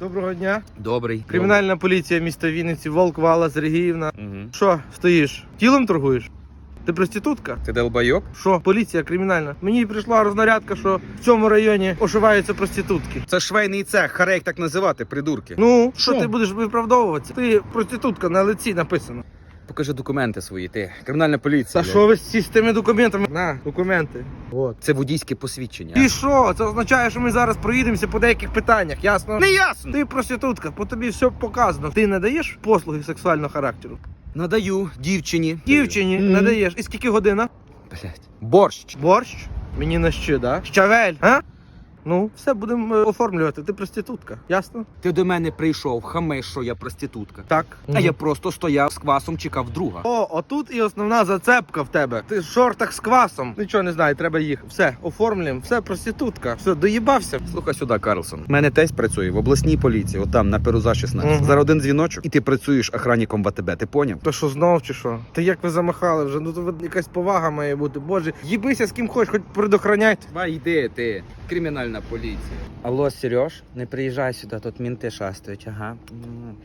Доброго дня. Добрий. Кримінальна поліція міста Вінниці, Волк Вала, Сергіївна. Угу. Що, стоїш? Тілом торгуєш? Ти проститутка? Ти делбайок? Що, поліція кримінальна? Мені прийшла рознарядка, що в цьому районі ошиваються проститутки. Це швейний цех, харей так називати, придурки. Ну, що Що? ти будеш виправдовуватися? Ти проститутка на лиці написано. Покажи документи свої, ти. Кримінальна поліція. Та що ви всі з тими документами? На, документи. От. Це водійське посвідчення. І що? Це означає, що ми зараз проїдемося по деяких питаннях, ясно? Не ясно. Ти проститутка, по тобі все показано. Ти надаєш послуги сексуального характеру? Надаю дівчині. Дівчині Мгм. надаєш. І скільки година? Блять. Борщ. Борщ? Мені на що, да? Щавель, а? Ну, все будемо е, оформлювати. Ти проститутка, ясно? Ти до мене прийшов, хамиш, що я проститутка. Так. А я просто стояв з квасом, чекав друга. О, отут і основна зацепка в тебе. Ти в шортах з квасом. Нічого не знаю, треба їхати. Все, оформлюємо, все, проститутка. Все, доїбався. Слухай сюди, Карлсон. У мене тесть працює в обласній поліції, отам на Перуза 16. Мгм. Зараз один дзвіночок, і ти працюєш охранником в АТБ. Ти поняв? То що знов чи що? Та як ви замахали вже? Ну то ви- якась повага має бути. Боже, їбися з ким хочеш, хоч предохраняйте. Ба йди ти, кримінальна поліція. Алло, Сереж, не приїжджай сюди, тут мінти шастають, ага.